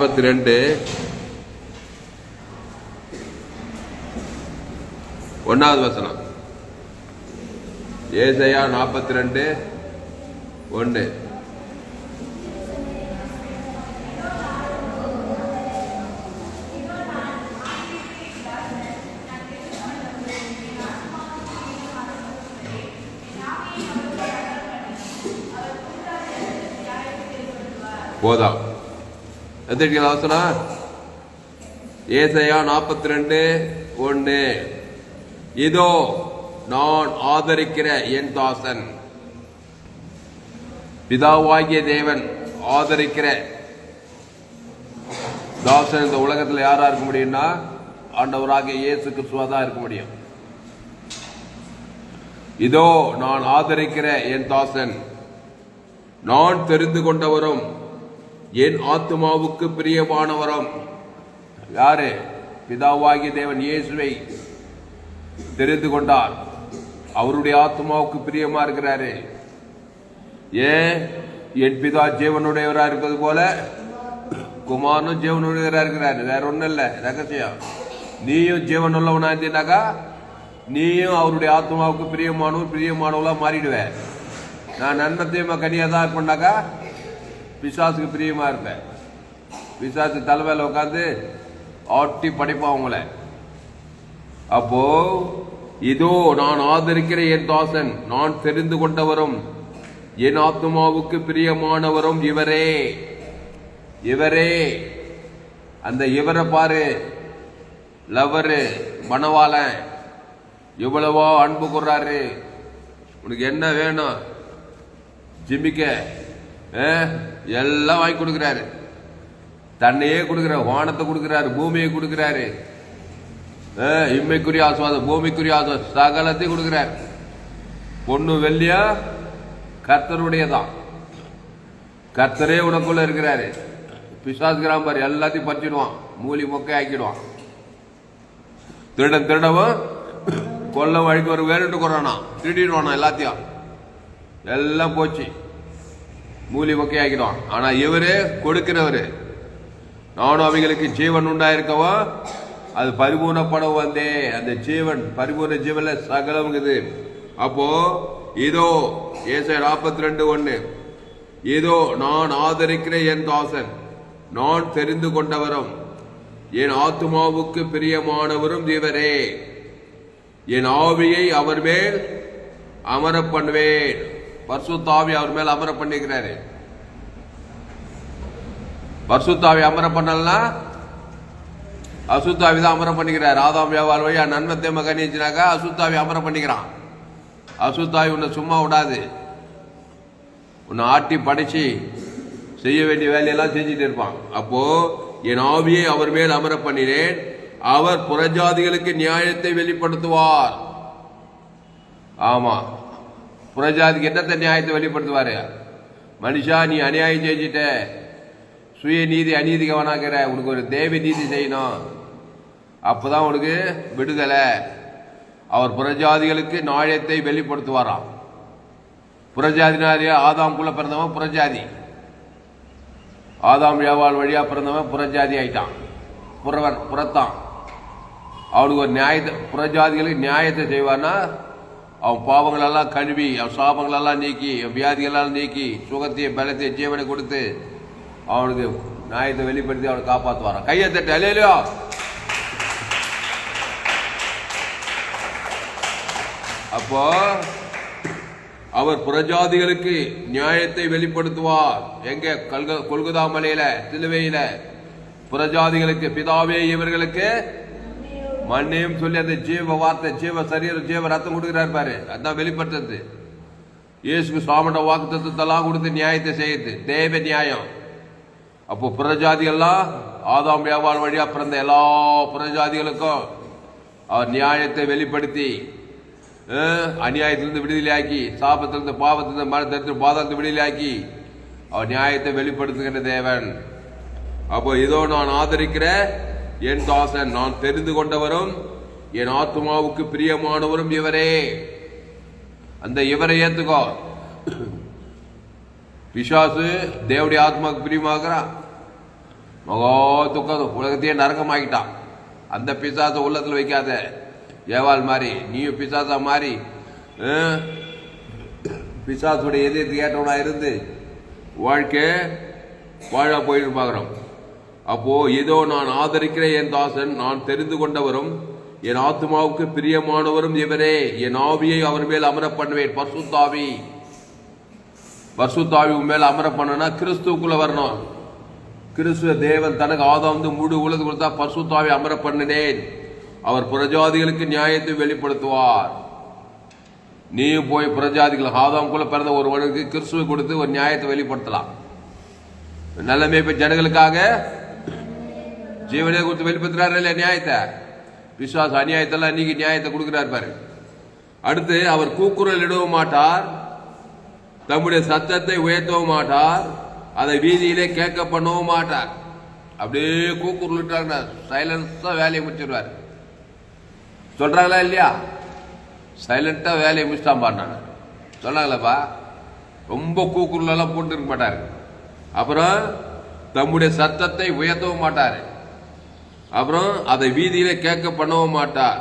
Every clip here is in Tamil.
நாற்பத்தி ரெண்டு ஒன்னாவது வசனம். ஏசையா நாற்பத்தி ரெண்டு ஒன்று போதா எந்திரிக்கல அவசரம்? ஏசையா நாற்பத்தி ரெண்டு ஒன்று இதோ நான் ஆதரிக்கிற என் தாசன். பிதாவாகிய தேவன் ஆதரிக்கிற தாசன் இந்த உலகத்தில் யாரா இருக்க முடியும்னா ஆண்டவராக இயேசு கிறிஸ்துவா இருக்க முடியும். இதோ நான் ஆதரிக்கிற என் தாசன். நான் தெரிந்து கொண்டவரும் என் ஆத்மாவுக்கு பிரியமானவரும். யாரு? பிதாவாகிய தேவன் இயேசுவை தெரிந்து கொண்டார். அவருடைய ஆத்மாவுக்கு பிரியமா இருக்கிறாரு. ஏன்? என் பிதா ஜீவனுடையவரா இருப்பது போல குமாரனும் ஜீவனுடையவரா இருக்கிறாரு. வேற ஒண்ணும் இல்ல ரகசியம். நீயும் ஜீவன் உள்ளவனா இருந்தீனாக்கா நீயும் அவருடைய ஆத்மாவுக்கு பிரியமானவர் பிரியமானவளா மாறிடுவ. நான் நன்மத்தையுமா கனியாக தான் இருப்பேன்னாக்கா பிசாசுக்கு பிரியமாக இருப்பேன். பிசாசு தலைமையில் உட்காந்து ஆட்டி படைப்பான் உங்களை. அப்போ இதோ நான் ஆதரிக்கிற என் தாசன் நான் தெரிந்து கொண்டவரும் என் ஆத்மாவுக்கு பிரியமானவரும் இவரே. இவரே. அந்த இவரை பாரு. லவரு மணவாளன். இவ்வளவோ அன்பு கூறாரு உனக்கு என்ன வேணும்? ஜிமிக்க. எல்லாம் வாங்கி கொடுக்குறாரு. தன்னையே கொடுக்குறாரு வானத்தை கொடுக்குறாரு பூமியை கொடுக்குறாரு. ஆ, இம்மைக்குரிய ஆசுவாதம் பூமிக்குரிய ஆசுவாதம் சகலத்தையும் கொடுக்குறாரு. பொண்ணு வெள்ளியா? கர்த்தருடையதான் கர்த்தரே உனக்குள்ள இருக்கிறாரு. பிசாஸ் கிராம்பர் எல்லாத்தையும் பறிச்சிடுவான். மூலி மொக்கை ஆக்கிடுவான். திருடன் திருடவும் கொல்ல வழிக்கு ஒரு வேறுட்டு கொறானா திருடிடுவானா எல்லாத்தையும். எல்லாம் போச்சு. மூலி மொக்கை ஆனால் ஆனா இவரு கொடுக்கிறவரு. நானும் அவைகளுக்கு ஜீவன் உண்டாயிருக்கவா? அது பரிபூர்ணப்படம் வந்தே. அந்த ஜீவன் பரிபூர்ண ஜீவன்ல சகலம்ங்குது அப்போ இதோ ஏசை நாற்பத்தி ரெண்டு ஒன்று இதோ நான் ஆதரிக்கிற என் தாசன். நான் தெரிந்து கொண்டவரும். என் ஆத்துமாவுக்கு பிரியமானவரும் இவரே. என் ஆவியை அவர் மேல் அமர பண்ணுவேன். பர்சுத்தாவி அவர் மேல் அமர பண்ணிக்கிறாரு. பர்சுத்தாவி அமர பண்ணலாம் அசுத்தாவி தான் அமர பண்ணிக்கிறார். ஆதாம் வியாபார வழியா நன்மத்தை மகன் இருந்துச்சுனாக்கா அசுத்தாவி அமர பண்ணிக்கிறான். அசுத்தாவி உன்னை சும்மா விடாது. உன்னை ஆட்டி படைச்சி செய்ய வேண்டிய வேலையெல்லாம் செஞ்சுட்டு இருப்பான். அப்போ என் ஆவியை அவர் மேல் அமர பண்ணினேன். அவர் புறஜாதிகளுக்கு நியாயத்தை வெளிப்படுத்துவார். ஆமா. புறஜாதிக்கு என்னத்த நியாயத்தை வெளிப்படுத்துவாரு? மனுஷா நீ அநியாயம் செஞ்சுட்ட. சுய நீதி அநீதிக்கு வேணாக்கிற உனக்கு ஒரு தேவ நீதி செய்யணும். அப்பதான் உனக்கு விடுதலை. அவர் புறஜாதிகளுக்கு நாணயத்தை வெளிப்படுத்துவாராம். புறஜாதினாரியா ஆதாம்குள்ள பிறந்தவன் புறஜாதி. ஆதாம் வியாபால் வழியாக பிறந்தவன் புறஜாதி ஆயிட்டான். புறவன் புறத்தான். அவனுக்கு ஒரு நியாயத்தை புறஜாதிகளுக்கு நியாயத்தை செய்வான்னா அவன் பாவங்களெல்லாம் கழுவி அவன் சாபங்களெல்லாம் நீக்கி அவன் வியாதிகளெல்லாம் நீக்கி சுகத்தையும் பலத்தையும் ஜீவனை கொடுத்து அவனுக்கு நியாயத்தை வெளிப்படுத்தி அவனை காப்பாற்றுவாரான் கையை தட்டு அலையிலையோ அப்போ அவர் புறஜாதிகளுக்கு நியாயத்தை வெளிப்படுத்துவார். எங்க? கல்க கொல்கதா மலையில சிலுவையில. புறஜாதிகளுக்கு பிதாவே இவர்களுக்கு மண்ணையும் சொல்லி அந்த ஜீவ வார்த்தை ஜீவ சரீரம் ஜீவ ரத்தம் கொடுக்கிறார் பாரு. அதான் வெளிப்படுத்துறது இயேசுக்கு சுவாமியோட வாக்கு தத்துவத்தெல்லாம் கொடுத்து நியாயத்தை செய்யுது தேவ நியாயம். அப்போ புறஜாதிகள்லாம் ஆதாம் வியாபாரம் வழியா பிறந்த எல்லா புறஜாதிகளுக்கும் அவர் நியாயத்தை வெளிப்படுத்தி அஹ், அநியாயத்திலிருந்து விடுதலையாக்கி சாபத்திலிருந்து பாவத்திலிருந்து மரத்திலிருந்து பாதத்திலிருந்து விடுதலையாக்கி அவர் நியாயத்தை வெளிப்படுத்துகின்ற தேவன். அப்போ இதோ நான் ஆதரிக்கிற என் தாசன் நான் தெரிந்து கொண்டவரும் என் ஆத்மாவுக்கு பிரியமானவரும் இவரே. அந்த இவரை ஏத்துக்கோ. பிசாசு தேவடைய ஆத்மாவுக்கு பிரியமாகிறான் மகா துக்கம் உலகத்தையே நரகமாக்கிட்டான். அந்த பிசாசை உள்ளத்துல வைக்காத. ஏவாள் மாதிரி நீயும் பிசாசா மாதிரி பிசாசுடைய எதிர்த்து ஏற்றவனா இருந்து வாழ்க்கை வாழ போயிட்டு பார்க்குறோம். அப்போ இதோ நான் ஆதரிக்கிற என் தாசன் நான் தெரிந்து கொண்டவரும் என் ஆத்மாவுக்கு பிரியமானவரும் இவரே. என் ஆவியை அவர் மேல் அமர பண்ணுவேன். பர்சுத்தாவி. பர்சுத்தாவி உன் மேல் அமர பண்ணனா கிறிஸ்துக்குள்ள வரணும். கிறிஸ்துவ தேவன் தனக்கு ஆதாம் வந்து முழு உலகம் கொடுத்தா பர்சுத்தாவி அமர பண்ணினேன். அவர் புரஜாதிகளுக்கு நியாயத்தை வெளிப்படுத்துவார். நீயும் போய் புறஜாதிகள் ஆதாம்குள்ள பிறந்த ஒருவனுக்கு கிறிஸ்துவை கொடுத்து ஒரு நியாயத்தை வெளிப்படுத்தலாம். நல்லமே இப்ப ஜனங்களுக்காக ஜீவனே கொடுத்து வெளிப்படுத்துறாரு இல்லையா நியாயத்தை? விசுவாச அநியாயத்தெல்லாம் நீங்க நியாயத்தை கொடுக்கிறார் பாரு. அடுத்து அவர் கூக்குரல் இடவும் மாட்டார் தம்முடைய சத்தத்தை உயர்த்தவும் மாட்டார் அதை வீதியிலே கேட்க பண்ணவும் மாட்டார். அப்படியே கூக்குரல் சைலன்ஸா வேலையை முடிச்சிருவார். சொல்றாங்களா இல்லையா? சைலண்டா வேலையை முடிச்சிட்டான் பாருனாங்க சொன்னாங்களப்பா? ரொம்ப கூக்குரல் எல்லாம் போட்டு இருக்க அப்புறம் தம்முடைய சத்தத்தை உயர்த்தவும் மாட்டார். அப்புறம் அதை வீதியில கேட்க பண்ணவும் மாட்டார்.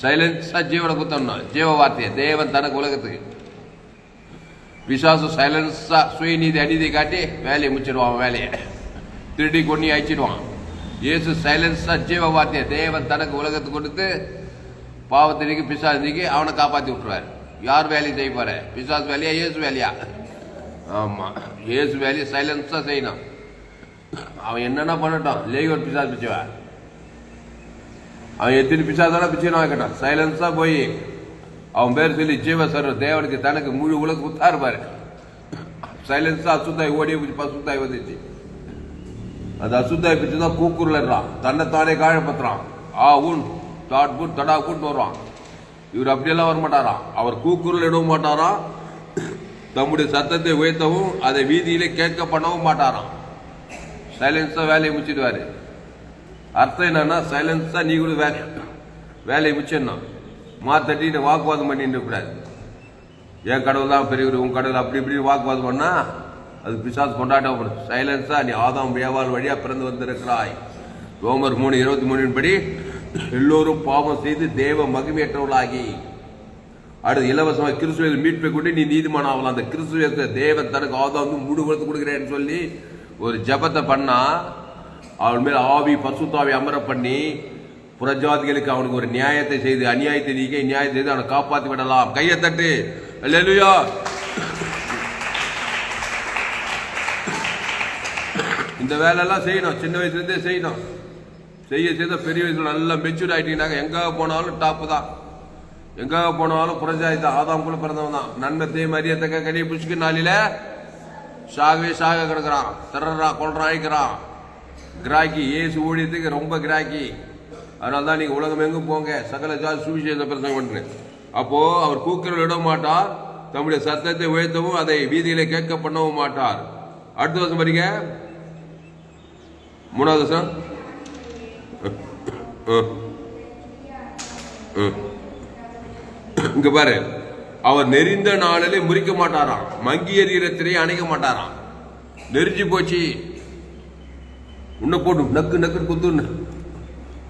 சைலன்ஸா ஜீவனை குத்தணும் ஜீவ வார்த்தையை தேவன் தனக்கு உலகத்துக்கு. விசுவாசம் சைலன்ஸா சுயநீதி அநீதி காட்டி வேலையை முடிச்சிடுவான் வேலையை. திருடி கொன்னி அழிச்சிடுவான். இயேசு சைலன்ஸா ஜீவ வார்த்தையை தேவன் தனக்கு உலகத்துக்கு கொடுத்து பாவத்தை நீக்கி பிசாசு நீக்கி அவனை காப்பாற்றி விட்டுருவார். யார் வேலையை செய்ய போற? பிசாசு வேலையா இயேசு வேலையா? ஆமா இயேசு வேலையை சைலன்ஸா செய்யணும். அவன் என்னென்ன பண்ணட்டும். ஒரு பிசாஸ் பிச்சுவா அவன் எத்தனை பிசாசான பிச்சுனா இருக்கட்டும் சைலன்ஸாக போய் அவன் பேர் சொல்லி ஜீவ சர்வ தேவனுக்கு தனக்கு முழு உலக குத்தாரு பாரு. சைலன்ஸாக அசுத்தாய் ஓடி போய் அசுத்தாய் வந்துச்சு. அந்த அசுத்தாய் பிச்சு தான் கூக்குருலான் தன்னைத்தானே காழப்பத்துறான் ஆ உன் தாட் புட் தடா கூட்டு வருவான். இவர் அப்படியெல்லாம் வர மாட்டாராம் அவர் கூக்குரல் இடவும் மாட்டாராம் தம்முடைய சத்தத்தை உயர்த்தவும் அதை வீதியிலே கேட்க பண்ணவும் மாட்டாராம். சைலன்ஸாக வேலையை முடிச்சிடுவாரு. அர்த்தம் என்னன்னா சைலன்ஸாக நீ கூட வேலை வேலையை முடிச்சிடணும். மாத்தட்டி வாக்குவாதம் பண்ணிட்டு கூடாது என் கடவுள் தான் பெரியவர் உன் கடவுள் அப்படி இப்படி வாக்குவாதம் பண்ணால் அது பிசாஸ் கொண்டாட்டம் சைலன்ஸாக நீ ஆதாம் வியாபார வழியாக பிறந்து வந்திருக்கிறாய். ரோமர் மூணு இருபத்தி மூணின் படி எல்லோரும் பாவம் செய்து தேவ மகிமையற்றவர்களாகி. அடுத்து இலவசமாக கிறிஸ்துவ மீட்பை கொண்டு நீ நீதிமான் ஆகலாம் அந்த கிறிஸ்துவ தேவன் தனக்கு ஆதாம் வந்து மூடு கொடுத்து கொடுக்குறேன்னு சொல்லி ஒரு ஜபத்தை பண்ணா அவன் மேல் ஆவி பசுத்தாவி அமர பண்ணி புறஜாதிகளுக்கு அவனுக்கு ஒரு நியாயத்தை செய்து அநியாயத்தை நீக்க நியாயத்தை செய்து அவனை காப்பாற்றி விடலாம். கையை தட்டு. இல்லையா இந்த வேலையெல்லாம் செய்யணும். சின்ன வயசுலேருந்தே செய்யணும். செய்ய செய்த பெரிய வயசுல நல்லா மெச்சூர் ஆகிட்டீங்கன்னாங்க எங்கே போனாலும் டாப்பு தான். எங்கே போனாலும் புரஜாதி தான். ஆதாம் பிறந்தவன் தான். நன்மை தே மரியத்தக்க கடி புஷ்கு நாளில சாகவே சாக கிடக்கிறான். திறறான் கொள்றான் அழிக்கிறான். கிராக்கி ஏசு ஊழியத்துக்கு ரொம்ப கிராக்கி. அதனால தான் நீங்கள் உலகம் எங்கும் போங்க. சகல ஜாதி சுவிசேஷ பிரசங்கம் பண்ணுறேன் அப்போது அவர் கூக்குரல் விட மாட்டார். தம்முடைய சத்தத்தை உயர்த்தவும் அதை வீதியில கேட்க பண்ணவும் மாட்டார். அடுத்த வருஷம் பாருங்க மூணாவது வருஷம் அஹ். இங்க பாரு. அவர் நெறிந்த நாளிலே முறிக்க மாட்டாராம். மங்கி எறிகிற திரையை அணைக்க மாட்டாராம். நெறிஞ்சு போச்சு. உன்னை போட்டு நக்கு நக்குன்னு குத்துன்னு.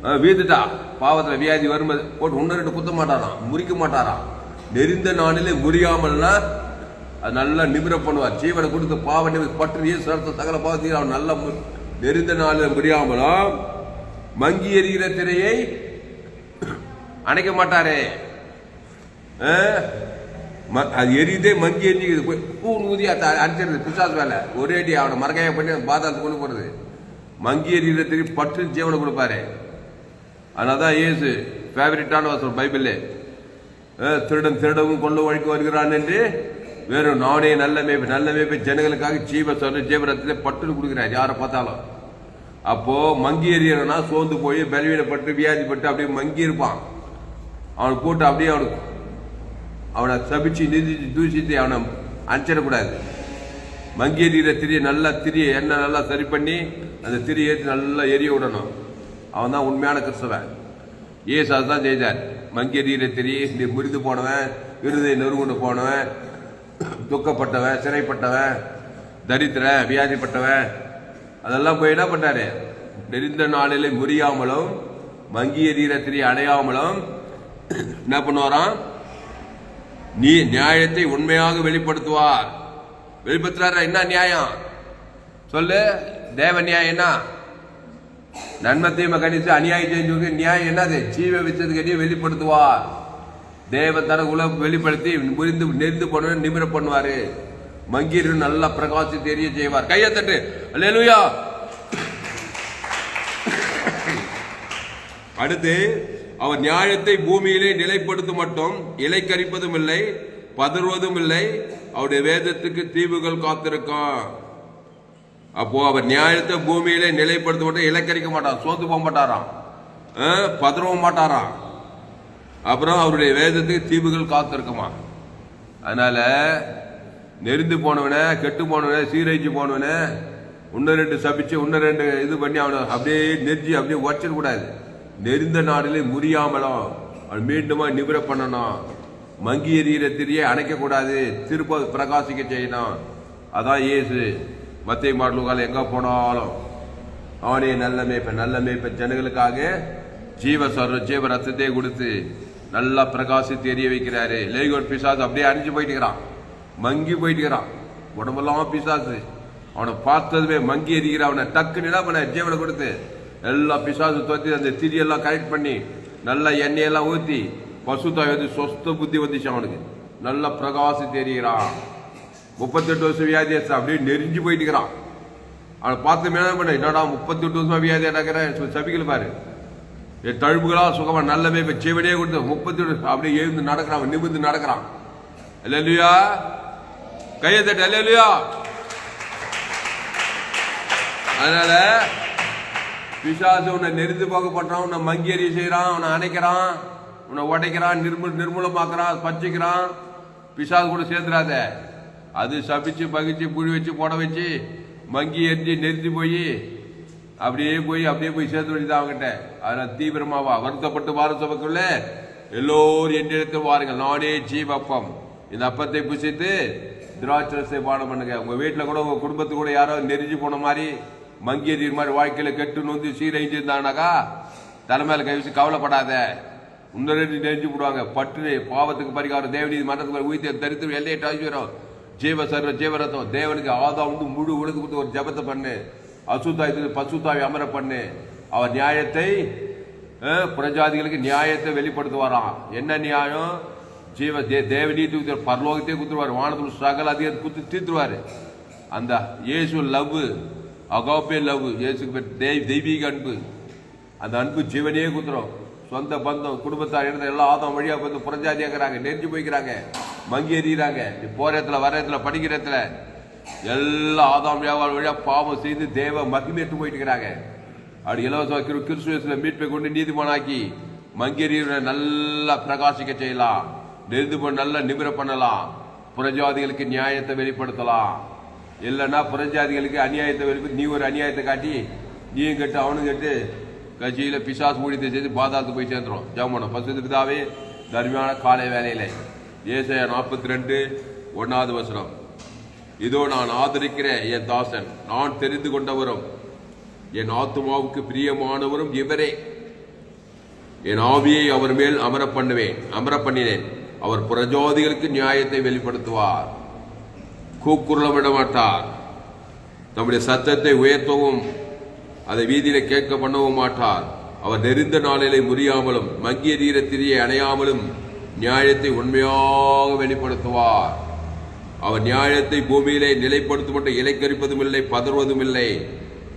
ஆ, வீந்துட்டா வியாதி வரும்போது போட்டு உன்ன ரெண்டு குத்த மாட்டாராம். முறிக்க மாட்டாராம். நெறிந்த நாளிலே முறியாமல்னா அது நல்லா நிமிர பண்ணுவார் ஜீவனை கொடுத்து பாவ நிமிர பற்று நீர் சகல பாவத்தையும் அவன் நல்லா நெறிந்த நாளில் முறியாமலும் மங்கி எறிகிற திரையை அணைக்க மாட்டாரே. ஆ? அது எரியுதே மங்கி எரிஞ்சுக்குது. போய் பூ ஊதி அதை அடிச்சிருது. பிசாசு வேலை. ஒரே அடி அவனை மரக்காய பண்ணி அவன் கொண்டு போகிறது மங்கி எரியுற திருப்பி பற்று ஜீவனை கொடுப்பாரு. அதனால தான் ஏசு ஃபேவரட்டான வசனம் பைபிளே. திருடன் திருடவும் கொண்டு ஒழிக்க வருகிறான் என்று வெறும் நானே நல்ல மேய்ப்பு நல்ல மேய்ப்பு ஜனங்களுக்காக ஜீவ சொல்ல ஜீவரத்திலே பட்டுன்னு கொடுக்குறாரு. யாரை பார்த்தாலும். அப்போ மங்கி எறியறனா சோர்ந்து போய் பலவீனப்பட்டு வியாதிப்பட்டு அப்படியே மங்கி இருப்பான். அவனை போட்டு அப்படியே அவனுக்கு அவனை சபிச்சு நிதிச்சு தூசித்து அவனை அனுப்பிச்சிடக்கூடாது மங்கி எறிகிற திரியை நல்லா திரியை எண்ணெய் நல்லா சரி பண்ணி அந்த திரியை ஏற்றி நல்லா எரிய விடணும். அவன் தான் உண்மையான கிறிஸ்தவன். ஏசு அதுதான் செய்தார். மங்கி எறிகிற திரி நீ முறிந்து போனவன் விருதை நெருங்குண்டு போனவன் துக்கப்பட்டவன் சிறைப்பட்டவன் தரித்திர வியாதிப்பட்டவன். அதெல்லாம் போய் என்ன பண்ணாரு? நெறிந்த நாளிலே முறியாமலும் மங்கி எறிகிற திரி அடையாமலும் என்ன பண்ணுவாராம்? நீ நியாயத்தை உண்மையாக வெளிப்படுத்துவார். வெளிப்படுத்துறாரு என்ன நியாயம்? சொல்லு தேவ நியாயம் என்ன? நன்மை தீமை கணிச்சு அநியாயம் செஞ்சவங்க நியாயம் என்னது? ஜீவ வச்சது கட்டி வெளிப்படுத்துவார். தேவ தன வெளிப்படுத்தி முறிந்து நெறிந்து பண்ணுவ நிமிர பண்ணுவாரு. மங்கீர் நல்லா பிரகாசி தெரிய செய்வார். கையை தட்டு. அல்லேலூயா. அடுத்து அவர் நியாயத்தை பூமியிலே நிலைப்படுத்தும் மட்டும் இலை கரிப்பதும் இல்லை பதறுவதும் இல்லை அவருடைய வேதத்துக்கு தீவுகள் காத்திருக்கும் அப்போ அவர் நியாயத்தை பூமியிலே நிலைப்படுத்த மட்டும் இலக்கரிக்க மாட்டார் சோத்து போக மாட்டாராம் ஆ, பதறவும் மாட்டாராம் அப்புறம் அவருடைய வேதத்துக்கு தீவுகள் காத்திருக்குமா? அதனால நெருந்து போனவனே கெட்டு போனவனே சீரழிச்சு போனவனே இன்னும் ரெண்டு சபிச்சு இன்னும் ரெண்டு இது பண்ணி அவனை அப்படியே நெறிஞ்சு அப்படியே உடச்சிட நெருந்த நாடிலே முறியாமலும் அவன் மீண்டுமா நிபுர பண்ணணும் மங்கி எறிகிற திரியை அணைக்கக்கூடாது திருப்ப பிரகாசிக்க செய்யணும் அதான் ஏசு மத்திய மாடலுக்கால் எங்கே போனாலும் அவனே நல்ல மேய்ப்பன் நல்ல மேய்ப்பன். ஜனங்களுக்காக ஜீவ சர்வ ஜீவ ரத்தத்தை கொடுத்து நல்லா பிரகாசித்து எரிய வைக்கிறாரு. லேகோட் பிசாசு அப்படியே அணிஞ்சு போயிட்டுக்கிறான். மங்கி போயிட்டு இருக்கிறான் உடம்பெல்லாம் பிசாசு. அவனை பார்த்ததுமே மங்கி எரிகிறான் அவனை டக்குன்னு என்ன பண்ண? ஜீவனை கொடுத்து எல்லா பிசாசு துரத்தி அந்த திரியெல்லாம் கரெக்ட் பண்ணி நல்லா எண்ணெயெல்லாம் ஊற்றி பசுத்தாய் வந்து சொஸ்த புத்தி வந்துச்சு அவனுக்கு. நல்லா பிரகாசம் தெரிகிறான். முப்பத்தெட்டு வருஷம் வியாதி அப்படியே நெறிஞ்சு போயிட்டு இருக்கிறான். அவனை பார்த்து மேலே பண்ண என்னடா முப்பத்தி எட்டு வருஷமா வியாதி நடக்கிறேன் சபிக்கல பாரு. என் தழும்புகளா சுகமா நல்லவே இப்போ செவடியே கொடுத்து முப்பத்தி வருஷம் அப்படியே எழுந்து நடக்கிறான் நிமிர்ந்து நடக்கிறான். இல்லையா கையை தட்டு இல்லையா அதனால பிசாசு உன்னை நெறிந்து போக பண்றான் உன்னை மங்கியறி செய்யறான் உன்னை அணைக்கிறான் உன்னை உடைக்கிறான் நிர்மூ நிர்மூலமாக்குறான் பச்சிக்கிறான் பிசாசு கூட சேர்த்துறாத. அது சபிச்சு பகிச்சு புழி வச்சு போட வச்சு மங்கி எரிஞ்சு நெறிஞ்சு போய் அப்படியே போய் அப்படியே போய் சேர்த்து வச்சுதான் அவங்ககிட்ட அதனால் தீவிரமாவா வருத்தப்பட்டு வார சபைக்குள்ள எல்லோரும் என்னிடத்தில் வாருங்கள். நானே ஜீவப்பம். இந்த அப்பத்தை புசித்து திராட்சரசை பானம் பண்ணுங்க. உங்கள் வீட்டில் கூட உங்கள் குடும்பத்து கூட யாரோ நெறிஞ்சு போன மாதிரி மங்கி எறிகிற மாதிரி வாழ்க்கையில கெட்டு நொந்து சீரழிஞ்சிருந்தானாக்கா தலைமையில கை கவலைப்படாத. இன்னும் ரெண்டு நெறிஞ்சு போடுவாங்க பட்டு பாவத்துக்கு பரிகாரம் தேவநீதி மன்றத்துக்கு உயிர் தரித்திரம் எல்லையை ஐஸ்வரம் ஜீவ சர்வ ஜீவரத்தம். தேவனுக்கு ஆதா வந்து முழு உலக கொடுத்து ஒரு ஜபத்தை பண்ணு. அசுத்தாயத்துக்கு பசுத்தாவி அமர பண்ணு. அவர் நியாயத்தை அஹ், புறஜாதிகளுக்கு நியாயத்தை வெளிப்படுத்துவாராம். என்ன நியாயம்? ஜீவ தே தேவநீதி பரலோகத்தையே குத்துருவார். வானத்தில் சகல அதிகாரத்தை குத்து தீர்த்துருவார். அந்த இயேசு லவ் அகாப்பே லவ் இயேசுக்கு பேர் தெய் தெய்வீக அன்பு. அந்த அன்பு ஜீவனையே குத்துறோம். சொந்த பந்தம் குடும்பத்தார் இருந்த எல்லா ஆதம் வழியாக வந்து புறஞ்சாதியாக்குறாங்க நெஞ்சு போய்க்கிறாங்க மங்கி எறிகிறாங்க. போகிற இடத்துல வர இடத்துல படிக்கிற இடத்துல எல்லா ஆதாம் வியாபாரம் வழியாக பாவம் செய்து தேவ மகிமேற்று போயிட்டு இருக்கிறாங்க. அப்படி இலவச கிரு- மீட்பை கொண்டு நீதிமானாக்கி மங்கேரியை நல்லா பிரகாசிக்க செய்யலாம். நெருந்து போய் நல்லா நிமிர பண்ணலாம். புறஜாதிகளுக்கு நியாயத்தை வெளிப்படுத்தலாம். இல்லைன்னா புறஞ்சாதிகளுக்கு அநியாயத்தை வெளிப்படுத்தி நீ ஒரு அநியாயத்தை காட்டி நீயும் கட்டு அவனும் கட்டு கட்சியில் பிசாசு ஊழியத்தை செய்து பாதாளத்து போய் சேர்ந்துடும் ஜெபம் பசுத்து பிதாவே தர்மியான காலை வேலையில். ஏசையா நாற்பத்தி ரெண்டு ஒன்றாவது வசனம். இதோ நான் ஆதரிக்கிற என் தாசன். நான் தெரிந்து கொண்டவரும் என் ஆத்துமாவுக்கு பிரியமானவரும் இவரே. என் ஆவியை அவர் மேல் அமர பண்ணுவேன் அமர பண்ணினேன். அவர் புறஜோதிகளுக்கு நியாயத்தை வெளிப்படுத்துவார். கூக்குரல விட மாட்டார் நம்முடைய சத்தத்தை உயர்த்தவும் அதை வீதியில கேட்க பண்ணவும் மாட்டார். அவர் நெருந்த நாளிலே முறியாமலும் மங்கிய தீர திரியை அணையாமலும் நியாயத்தை உண்மையாக வெளிப்படுத்துவார். அவர் நியாயத்தை பூமியிலே நிலைப்படுத்தும் மட்டும் இலைக்கரிப்பதும் இல்லை பதறுவதும் இல்லை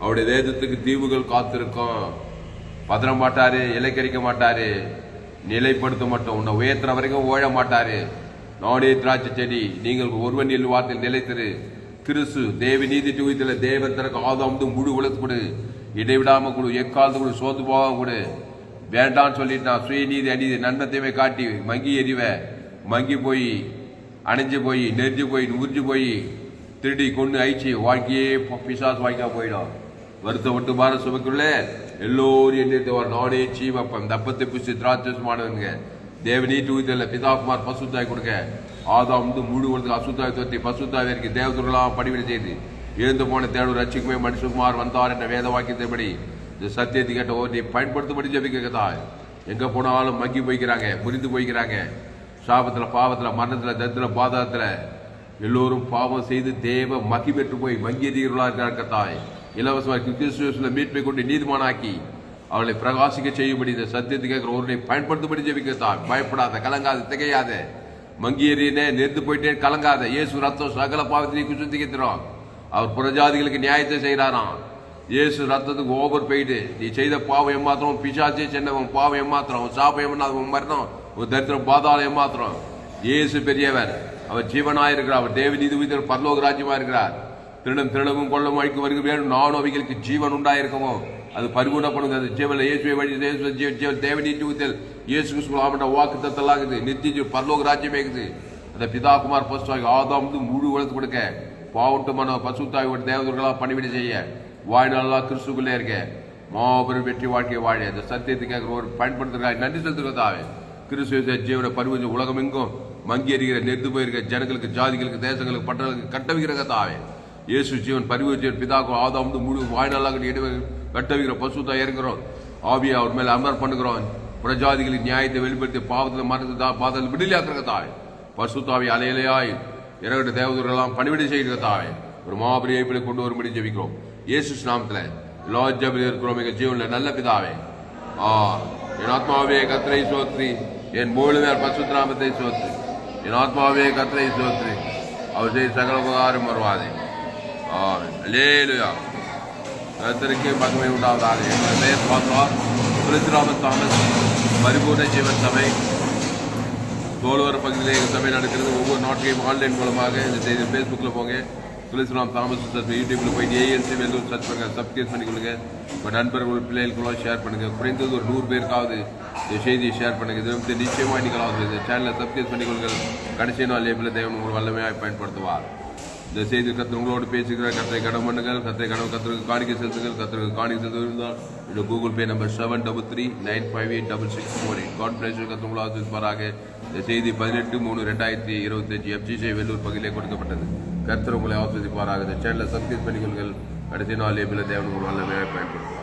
அவருடைய வேதத்துக்கு தீவுகள் காத்திருக்கும். பதற மாட்டாரு இலைக்கரிக்க மாட்டாரு. நிலைப்படுத்த மட்டும் உன்னை உயர்த்துற வரைக்கும் ஓழ மாட்டாரு. நாடே திராட்சை செடி நீங்கள் ஒருவன் எல் வார்த்தையில் நிலைத்திரு. திருசு தேவி நீதி துவித்தில் தேவன் தனக்கு ஆதாம் முழு உலகத்து கொடு. இடைவிடாம கொடு எக்காலத்து கொடு சோத்து போகாம கொடு. வேண்டாம்னு சொல்லிட்டு நான் சுயநீதி அநீதி நன்மத்தையுமே காட்டி மங்கி எறிவ. மங்கி போய் அணைஞ்சு போய் நெறிஞ்சு போய் முறிஞ்சு போய் திருடி கொண்டு அழிச்சு வாழ்க்கையே பிசாசு வாங்கிக்கா போயிடும். வருத்தப்பட்டு பார சுமைக்குள்ளே எல்லோரும் எண்ணித்தவர் நானே சீவப்பம் தப்பத்தை புசி திராட்சமானவங்க தேவனீ தூதல பிதாகுமார் பசுத்தாய் கொடுக்க. ஆதாம் வந்து மூடு உலகத்துக்கு அசுத்தாய் தோத்தி பசுத்தாவிற்கு வரைக்கும் படிவிட செய்து எழுந்து போன தேடு ரட்சிக்குமே மனுஷகுமார் வந்தார் என்ற வேத வாக்கியத்தின்படி இந்த சத்தியத்தை கேட்ட ஓட்டி பயன்படுத்தபடி ஜபிக்கிறதா எங்கே போனாலும் மங்கி போய்க்கிறாங்க புரிந்து போய்க்கிறாங்க. சாபத்தில் பாவத்தில் மரணத்தில் தத்தில் பாதகத்தில் எல்லோரும் பாவம் செய்து தேவ மகி பெற்று போய் மங்கியதீர்களா இருக்கிறார் கத்தாய். இலவசமாக கிறிஸ்துவ மீட்பை கொண்டு நீதிமானாக்கி அவளை பிரகாசிக்க செய்யும்படி இந்த சத்தியத்தை ஒருவனை பயன்படுத்தும்படி ஜெபிக்கத்தான். பயப்படாத கலங்காத திகையாத. மங்கியறியனே நேர்ந்து போயிட்டே கலங்காத. இயேசு ரத்தம் சகல பாவத்திலையும் குசுத்திக்கிறோம் அவர் புறஜாதிகளுக்கு நியாயத்தை செய்கிறாராம். இயேசு ரத்தத்துக்கு ஓவர் போயிட்டு நீ செய்த பாவம் ஏமாத்திரம் பிசாச்சே சென்னவன் பாவம் ஏமாத்திரம் சாப சாப்பம் ஏமாத்திரம் மரணம் உன் தரித்திரம் பாதாளம் ஏமாத்திரம் இயேசு பெரியவர் அவர் ஜீவனாக இருக்கிறார் அவர் தேவ நீதி உயிர் பரலோக ராஜ்யமாக இருக்கிறார். திருடம் திருடவும் கொள்ளும் அழிக்கும் வருக வேணும். நானும் அவைகளுக்கு ஜீவன் உண்டாயிருக்கவும். அது பரிபூர்ணப்படுங்க அது ஜீவன இயேசுவை வழி இயேசு ஜீவ ஜீவ தேவ இயேசு கிறிஸ்துவ வாக்கு தத்தலாகுது நித்திய பரலோக ராஜ்யமே இருக்குது அந்த பிதா குமார் பசுவாகி ஆதாம் வந்து முழு வளர்த்து கொடுக்க. பாவட்டுமான பசுத்தாயோட தேவதர்களாக பணிவிடை செய்ய. வாழ்நாளா கிறிஸ்துக்குள்ளே இருக்க. மாபெரும் வெற்றி வாழ்க்கையை வாழ. இந்த சத்தியத்துக்காக ஒரு பயன்படுத்துகிறாய் நன்றி செலுத்துகிறதாவே கிறிஸ்துவ ஜீவன பருவ உலகம் எங்கும்? மங்கி அறிகிற நெருந்து போயிருக்க ஜனங்களுக்கு ஜாதிகளுக்கு தேசங்களுக்கு பட்டங்களுக்கு கட்டவிக்கிறதாவே இயேசு ஜீவன் பரிவு ஜீவன் பிதாக்கும் ஆதாம் முழு வாய்நாளாக இடைவெளி கட்ட வைக்கிற பசுத்தா இறங்குறோம். ஆவியா அவர் மேல அமர் பண்ணுகிறோம். பிரஜாதிகளின் நியாயத்தை வெளிப்படுத்தி பாவத்தில் மறந்து தா பாதத்தில் விடுதலையாக்குற தாய் பசுத்தாவி அலையலையாய் இறகிட்ட தேவதூரெல்லாம் பணிவிடை செய்கிற தாவே. ஒரு மாபெரிய இப்படி கொண்டு வரும்படி ஜெபிக்கிறோம். இயேசு நாமத்தில் லாஜபில் இருக்கிறோம். எங்க ஜீவன்ல நல்ல பிதாவே. ஆ என் ஆத்மாவே கத்திரை சோத்ரி. என் மூலவேர் பசுத்ராமத்தை சோத்ரி. என் ஆத்மாவே கத்திரை சோத்ரி. அவர் செய்ய சகல உபகாரம் வருவாதே லேலுயா கர்த்தருக்கு மகமை உண்டாவதாக. எங்கள் பெயர் பார்த்தா திருச்சிராமன் தாமஸ் பரிபூர்ண ஜீவன் சபை. தோல்வர பகுதியில் எங்கள் சபை நடக்கிறது. ஒவ்வொரு நாட்டையும் ஆன்லைன் மூலமாக இந்த செய்தி ஃபேஸ்புக்கில் போங்க. துளசிராம் தாமஸ் சர்ச் யூடியூப்பில் போய் ஏஎன்சி வெல்லூர் சர்ச் பண்ணுங்கள் சப்ஸ்கிரைப் பண்ணிக்கொள்ளுங்க. உங்கள் நண்பர்கள் பிள்ளைகளுக்குள்ள ஷேர் பண்ணுங்க. குறைந்தது ஒரு நூறு பேருக்காவது இந்த செய்தியை ஷேர் பண்ணுங்க. இது வந்து நிச்சயமாக நீங்களாவது இந்த சேனலை சப்ஸ்கிரைப் பண்ணிக்கொள்ளுங்கள். கடைசி நாள் லேபில் தேவன் உங்கள் வல்லமையாக பயன்படுத்துவார். இந்த செய்தி கத்து உங்களோடு பேசுகிற கத்தை கடன் பண்ணுங்கள். கத்தை கடன் கத்தருக்கு காணிக்கை செலுத்துங்கள். கத்தருக்கு காணிக்கை செலுத்த இருந்தால் இந்த Google Pay number seven double three nine five eight double six four eight God bless கத்து உங்களா இருப்பாராக இந்த செய்தி பதினெட்டு மூணு ரெண்டாயிரத்தி இருபத்தஞ்சு எஃப்ஜிசி வெள்ளூர் பகுதியிலே கொடுக்கப்பட்டது. கர்த்தர் உங்களை ஆசிரிப்பாராக இந்த சேனலை சப்ஸ்கிரைப் பண்ணிக்கொள்ளுங்கள். கடைசி நாள் லேபில் தேவன் உங்கள் வல்லமையாக பயன்படுத்தும்.